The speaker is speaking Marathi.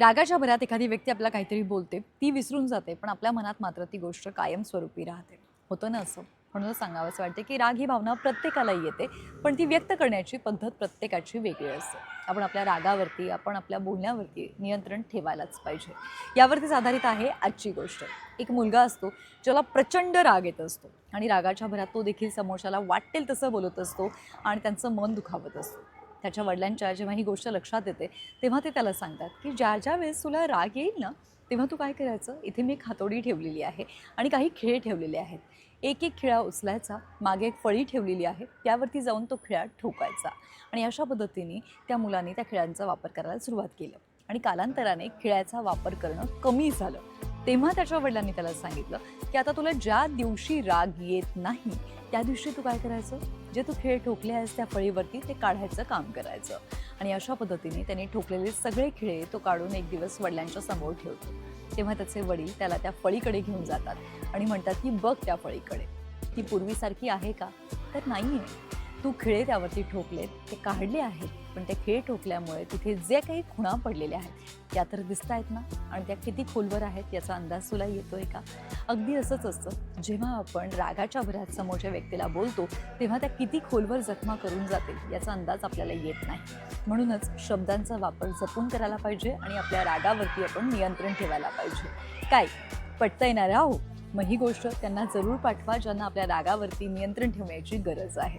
रागाच्या भरात एखादी व्यक्ती आपल्याला काहीतरी बोलते ती विसरून जाते पण आपल्या मनात मात्र ती गोष्ट कायमस्वरूपी राहते. होतं ना असं? म्हणून सांगावंसं वाटते की राग ही भावना प्रत्येकाला येते पण ती व्यक्त करण्याची पद्धत प्रत्येकाची वेगळी असते. आपण आपल्या रागावरती आपण आपल्या बोलण्यावरती नियंत्रण ठेवायलाच पाहिजे. यावरतीच आधारित आहे आजची गोष्ट. एक मुलगा असतो ज्याला प्रचंड राग येत असतो आणि रागाच्या भरात तो देखील समोरच्याला वाटेल तसं बोलत असतो आणि त्यांचं मन दुखावत असतो. त्याच्या वडिलांच्या जेव्हा ही गोष्ट लक्षात येते तेव्हा ते त्याला सांगतात की ज्या ज्या वेळेस तुला राग येईल ना तेव्हा तू काय करायचं? इथे मी एक हातोडी ठेवलेली आहे आणि काही खेळ ठेवलेले आहेत. एक एक खिळा उचलायचा मागे एक फळी ठेवलेली आहे त्यावरती जाऊन तो खिळा ठोकायचा. आणि अशा पद्धतीने त्या मुलांनी त्या खिळ्यांचा वापर करायला सुरुवात केलं. आणि कालांतराने खिळ्याचा वापर करणं कमी झालं. तेव्हा त्याच्या वडिलांनी त्याला सांगितलं की आता तुला ज्या दिवशी राग येत नाही त्या दिवशी तू काय करायचं? जे तू खेळ ठोकले आहेस त्या फळीवरती ते काढायचं काम करायचं. आणि अशा पद्धतीने त्याने ठोकलेले सगळे खिळे तो काढून एक दिवस वडिलांच्या समोर ठेवतो. तेव्हा त्याचे वडील त्याला त्या फळीकडे घेऊन जातात आणि म्हणतात की बघ त्या फळीकडे. ती पूर्वीसारखी आहे का? तर नाही आहे तू खिळे त्यावरती ठोकलेत ते काढले आहेत पण ते खिळे ठोकल्यामुळे तिथे जे काही खुणा पडलेल्या आहेत त्या तर दिसत आहेत ना? आणि त्या किती खोलवर आहेत याचा अंदाज तुला येतोय का? अगदी असंच असतं. जेव्हा आपण रागाच्या भरात समोरच्या व्यक्तीला बोलतो तेव्हा त्या किती खोलवर जखमा करून जातील याचा अंदाज आपल्याला येत नाही. म्हणूनच शब्दांचा वापर जपून करायला पाहिजे आणि आपल्या रागावरती आपण नियंत्रण ठेवायला पाहिजे. काय? पटता येणार आहो? मग ही गोष्ट त्यांना जरूर पाठवा ज्यांना आपल्या रागावरती नियंत्रण ठेवण्याची गरज आहे.